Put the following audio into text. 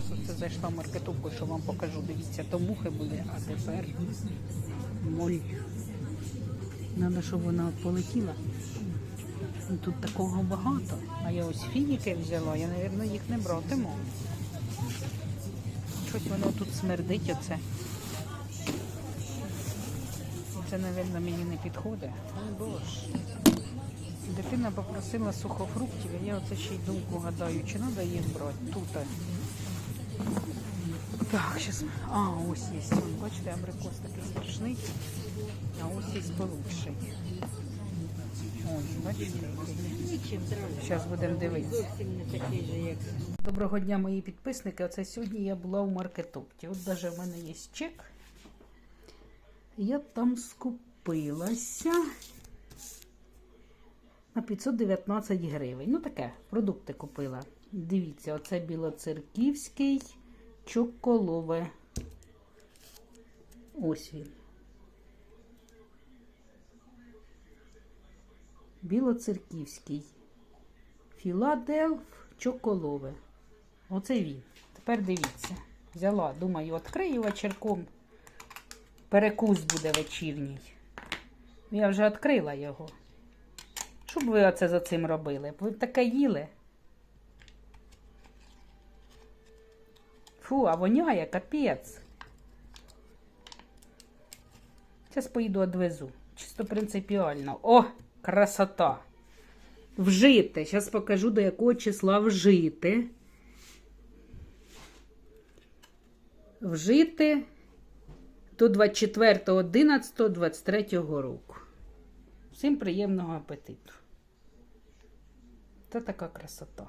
зараз оце зайшла в маркетовку, що вам покажу. Дивіться, то мухи були, а тепер моль. Треба, щоб вона полетіла. Ну, Тут такого багато. А я ось фініки взяла, я, мабуть, їх не братиму. Щось воно тут смердить оце. Це, мабуть, мені не підходить. Боже. Дитина попросила сухофруктів, а я оце ще й думку гадаю, чи треба їх брати тут. Так, зараз. А, ось є. Бачите, абрикос такий страшний, а ось є получший. Ось, бачите? Зараз будемо дивитися. Доброго дня, мої підписники. Оце сьогодні я була у маркетопті. От навіть в мене є чек. Я там скупилася на 519 гривень. Ну таке, продукти купила. Дивіться, оце білоцерківський чоколове. Ось він. Білоцерківський. Філадельф чоколове. Оце він. Тепер дивіться. Взяла, думаю, відкрию вечірком. Перекус буде вечірній. Я вже відкрила його. Що б ви оце за цим робили? Ви таке їли? Фу, а воняє капець. Зараз поїду одвезу. Чисто принципіально. О, красота! Вжити. Зараз покажу, до якого числа вжити. Вжити до 24.11.23 року. Всім приємного апетиту. Це така красота.